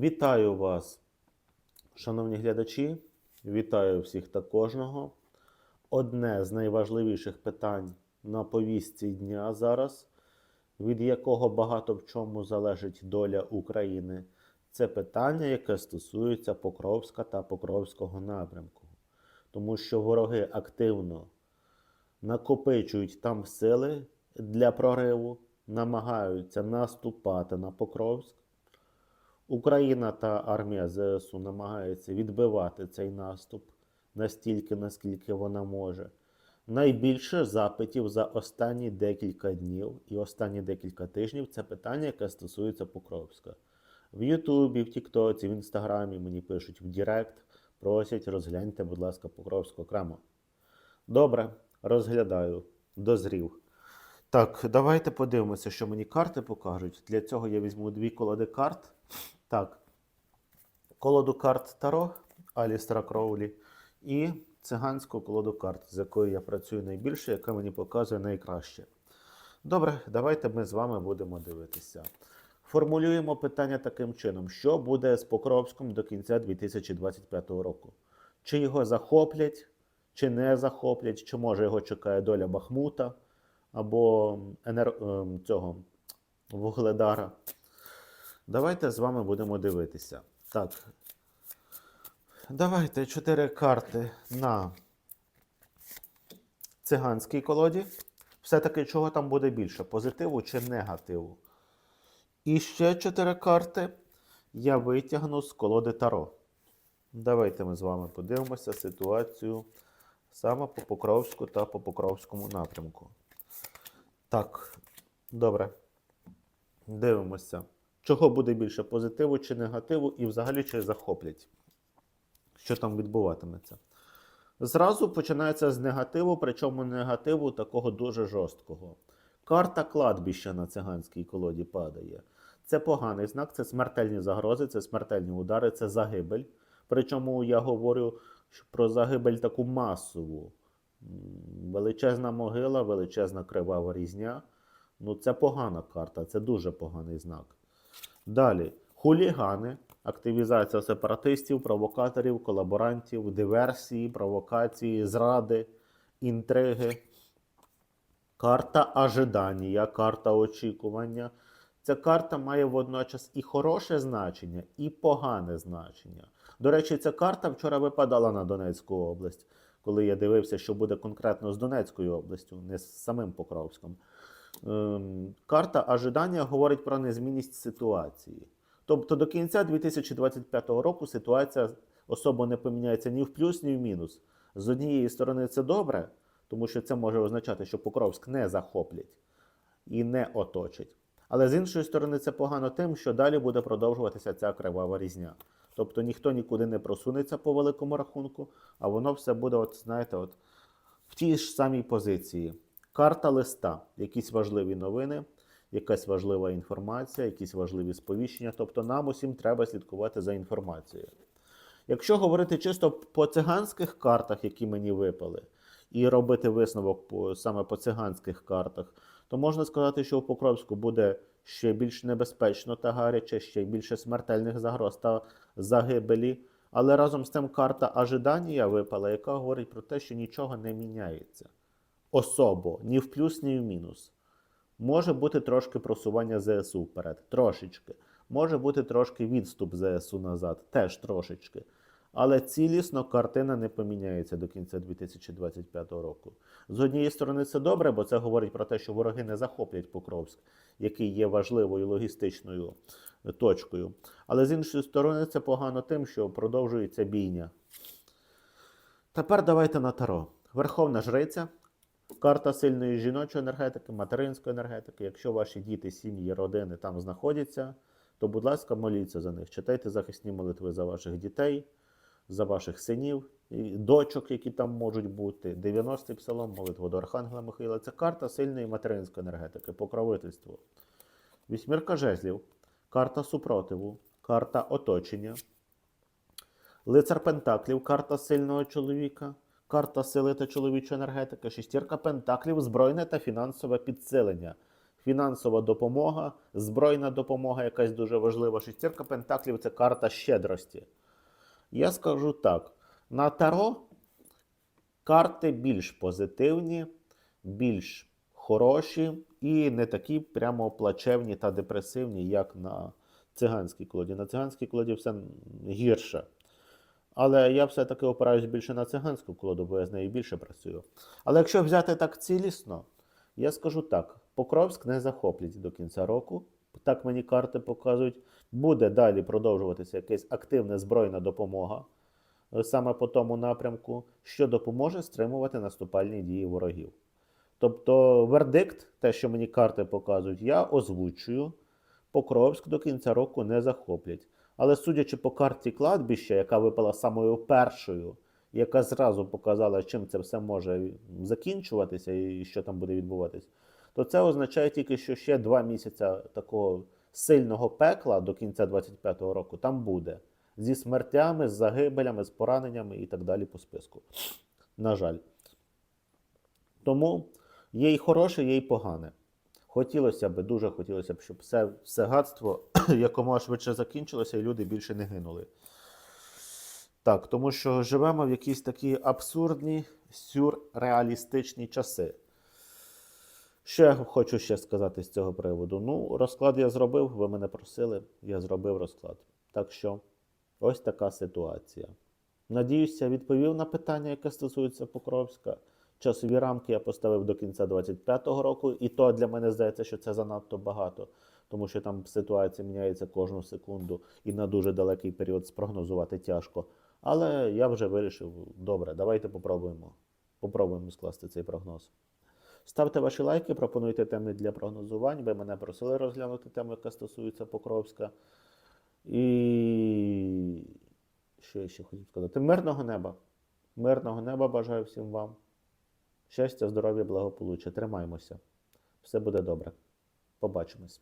Вітаю вас, шановні глядачі. Вітаю всіх та кожного. Одне з найважливіших питань на повістці дня зараз, від якого багато в чому залежить доля України, це питання, яке стосується Покровська та Покровського напрямку. Тому що вороги активно накопичують там сили для прориву, намагаються наступати на Покровськ. Україна та армія ЗСУ намагаються відбивати цей наступ настільки, наскільки вона може. Найбільше запитів за останні декілька днів і останні декілька тижнів це питання, яке стосується Покровська. В Ютубі, в Тіктоці, в Інстаграмі мені пишуть в Директ, просять розгляньте, будь ласка, Покровську окремо. Добре, розглядаю, дозрів. Так, давайте подивимося, що мені карти покажуть. Для цього я візьму дві колоди карт. Так, колоду карт Таро Алістера Кроулі і циганську колоду карт, з якою я працюю найбільше, яка мені показує найкраще. Добре, давайте ми з вами будемо дивитися. Формулюємо питання таким чином: що буде з Покровськом до кінця 2025 року? Чи його захоплять, чи не захоплять, чи може його чекає доля Бахмута або енер... ем, цього Вугледара? Давайте з вами будемо дивитися. Так. Давайте чотири карти на циганській колоді. Все-таки чого там буде більше? Позитиву чи негативу? І ще чотири карти я витягну з колоди Таро. Давайте ми з вами подивимося ситуацію саме по Покровську та по Покровському напрямку. Так, добре. Дивимося. Чого буде більше позитиву чи негативу, і взагалі чи захоплять, що там відбуватиметься. Зразу починається з негативу, причому негативу такого дуже жорсткого. Карта кладбища на циганській колоді падає. Це поганий знак, це смертельні загрози, це смертельні удари, це загибель. Причому я говорю про загибель таку масову. Величезна могила, величезна кривава різня. Ну, це погана карта, це дуже поганий знак. Далі, хулігани, активізація сепаратистів, провокаторів, колаборантів, диверсії, провокації, зради, інтриги. Карта ожидання, карта очікування. Ця карта має водночас і хороше значення, і погане значення. До речі, ця карта вчора випадала на Донецьку область, коли я дивився, що буде конкретно з Донецькою областю, не з самим Покровськом. Ем, Карта ожидання говорить про незмінність ситуації. Тобто до кінця 2025 року ситуація особо не поміняється ні в плюс, ні в мінус. З однієї сторони, це добре, тому що це може означати, що Покровськ не захоплять і не оточать. Але з іншої сторони, це погано тим, що далі буде продовжуватися ця кривава різня. Тобто ніхто нікуди не просунеться по великому рахунку, а воно все буде, от, знаєте, от, в тій ж самій позиції. Карта листа, якісь важливі новини, якась важлива інформація, якісь важливі сповіщення. Тобто нам усім треба слідкувати за інформацією. Якщо говорити чисто по циганських картах, які мені випали, і робити висновок по, саме по циганських картах, то можна сказати, що у Покровську буде ще більш небезпечно та гаряче, ще більше смертельних загроз та загибелі. Але разом з тим карта ожидання випала, яка говорить про те, що нічого не міняється. Особо, ні в плюс, ні в мінус. Може бути трошки просування ЗСУ вперед, трошечки. Може бути трошки відступ ЗСУ назад, теж трошечки. Але цілісно картина не поміняється до кінця 2025 року. З однієї сторони, це добре, бо це говорить про те, що вороги не захоплять Покровськ, який є важливою логістичною точкою. Але з іншої сторони, це погано тим, що продовжується бійня. Тепер давайте на таро. Верховна жриця, карта сильної жіночої енергетики, материнської енергетики. Якщо ваші діти, сім'ї, родини там знаходяться, то, будь ласка, моліться за них. Читайте захисні молитви за ваших дітей, за ваших синів, дочок, які там можуть бути. 90-й псалом, молитва до Архангела Михайла. Це карта сильної материнської енергетики, покровительство. Вісьмірка жезлів, карта супротиву, карта оточення. Лицар Пентаклів, карта сильного чоловіка, карта сили та чоловічої енергетики, шестірка Пентаклів, збройне та фінансове підсилення. фінансова допомога, збройна допомога, якась дуже важлива. Шестірка Пентаклів це карта щедрості. Я скажу так: на Таро карти більш позитивні, більш хороші і не такі прямо плачевні та депресивні, як на циганській колоді. На циганській колоді все гірше. Але я все-таки опираюсь більше на циганську колоду, бо я з нею більше працюю. Але якщо взяти так цілісно, я скажу так: Покровськ не захоплять до кінця року. Так мені карти показують. Буде далі продовжуватися якась активна збройна допомога е, саме по тому напрямку, що допоможе стримувати наступальні дії ворогів. Тобто, вердикт, те, що мені карти показують, я озвучую. Покровськ до кінця року не захоплять. Але судячи по карті кладбища, яка випала самою першою, яка зразу показала, чим це все може закінчуватися і що там буде відбуватись, то це означає тільки, що ще два місяці такого сильного пекла до кінця 25-го року там буде. Зі смертями, з загибелями, з пораненнями і так далі по списку. На жаль. Тому є й хороше, є й погане. Хотілося б, дуже хотілося б, щоб все, все гадство якомога швидше закінчилося і люди більше не гинули. Так, тому що живемо в якісь такі абсурдні, сюрреалістичні часи. Що я хочу ще сказати з цього приводу? Ну, розклад я зробив, ви мене просили, я зробив розклад. Так що, ось така ситуація. Надіюся, відповів на питання, яке стосується Покровська. Часові рамки я поставив до кінця 25-го року, і то для мене здається, що це занадто багато, тому що там ситуація міняється кожну секунду і на дуже далекий період спрогнозувати тяжко. Але я вже вирішив, добре, давайте попробуємо. Попробуємо скласти цей прогноз. Ставте ваші лайки, пропонуйте теми для прогнозувань. Ви мене просили розглянути тему, яка стосується Покровська. І що я ще хотів сказати? Мирного неба. Мирного неба бажаю всім вам. Щастя, здоров'я, благополуччя. Тримаймося. Все буде добре. Побачимось.